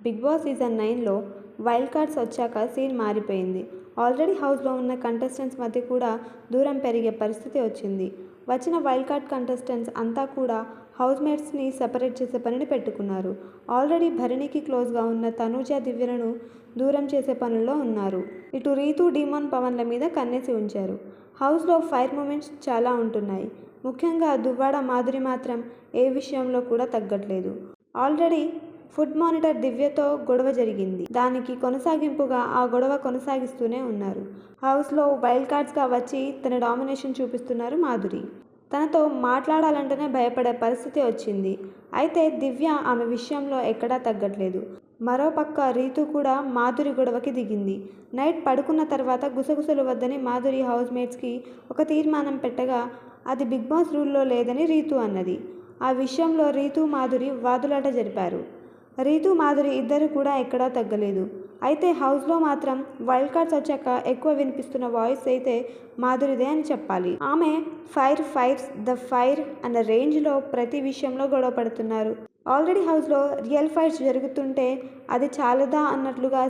Big Boss season నైన్లో wild cards వచ్చాక scene మారిపోయింది. ఆల్రెడీ హౌస్లో ఉన్న కంటెస్టెంట్స్ మధ్య కూడా దూరం పెరిగే పరిస్థితి వచ్చింది. వచ్చిన వైల్డ్ కార్డ్ కంటెస్టెంట్స్ అంతా కూడా హౌస్ మేట్స్ని సెపరేట్ చేసే పనిని పెట్టుకున్నారు. ఆల్రెడీ భరణికి క్లోజ్గా ఉన్న తనూజ దివ్యలను దూరం చేసే పనుల్లో ఉన్నారు. ఇటు రీతు డీమాన్ పవన్ల మీద కన్నేసి ఉంచారు. హౌస్లో ఫైర్ మూమెంట్స్ చాలా ఉంటున్నాయి. ముఖ్యంగా దువ్వాడ మాధురి మాత్రం ఏ విషయంలో కూడా తగ్గట్లేదు. ఆల్రెడీ ఫుడ్ మానిటర్ దివ్యతో గొడవ జరిగింది. దానికి కొనసాగింపుగా ఆ గొడవ కొనసాగిస్తూనే ఉన్నారు. హౌస్లో వైల్డ్ కార్డ్స్గా వచ్చి తన డామినేషన్ చూపిస్తున్నారు మాధురి. తనతో మాట్లాడాలంటేనే భయపడే పరిస్థితి వచ్చింది. అయితే దివ్య ఆమె విషయంలో ఎక్కడా తగ్గట్లేదు. మరోపక్క రీతు కూడా మాధురి గొడవకి దిగింది. నైట్ పడుకున్న తర్వాత గుసగుసలు వద్దని మాధురి హౌస్ మేట్స్కి ఒక తీర్మానం పెట్టగా అది బిగ్ బాస్ రూల్లో లేదని రీతు అన్నది. ఆ విషయంలో రీతు మాధురి వాదులాట జరిపారు. రీతు మాధురి ఇద్దరు కూడా ఎక్కడా తగ్గలేదు. అయితే హౌస్లో మాత్రం వైల్డ్ కార్డ్స్ వచ్చాక ఎక్కువ వినిపిస్తున్న వాయిస్ అయితే మాధురిదే అని చెప్పాలి. ఆమె ఫైర్ ఫైర్స్ ద ఫైర్ అన్న రేంజ్లో ప్రతి విషయంలో గొడవ పడుతున్నారు. ఆల్రెడీ హౌస్లో రియల్ ఫైట్స్ జరుగుతుంటే అది చాలదా అన్నట్లుగా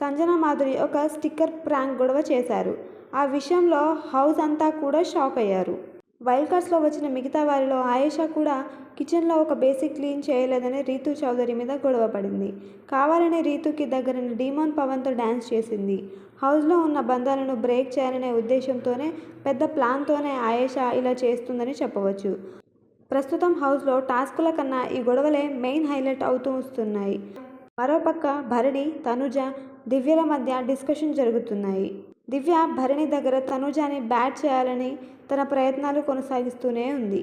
సంజన మాధురి ఒక స్టిక్కర్ ప్రాంక్ గొడవ చేశారు. ఆ విషయంలో హౌస్ అంతా కూడా షాక్ అయ్యారు. వైల్డ్ కార్డ్స్లో వచ్చిన మిగతా వారిలో ఆయేషా కూడా కిచెన్లో ఒక బేసిక్ క్లీన్ చేయలేదని రీతు చౌదరి మీద గొడవ పడింది. కావాలని రీతుకి దగ్గరని డీమోన్ పవన్తో డ్యాన్స్ చేసింది. హౌస్లో ఉన్న బంధాలను బ్రేక్ చేయాలనే ఉద్దేశంతోనే పెద్ద ప్లాన్తోనే ఆయేషా ఇలా చేస్తుందని చెప్పవచ్చు. ప్రస్తుతం హౌస్లో టాస్కుల కన్నా ఈ గొడవలే మెయిన్ హైలైట్ అవుతూ వస్తున్నాయి. మరోపక్క భరణి తనుజ దివ్యల మధ్య డిస్కషన్ జరుగుతున్నాయి. దివ్య భరణి దగ్గర తనుజాని బ్యాట్ చేయాలని తన ప్రయత్నాలు కొనసాగిస్తూనే ఉంది.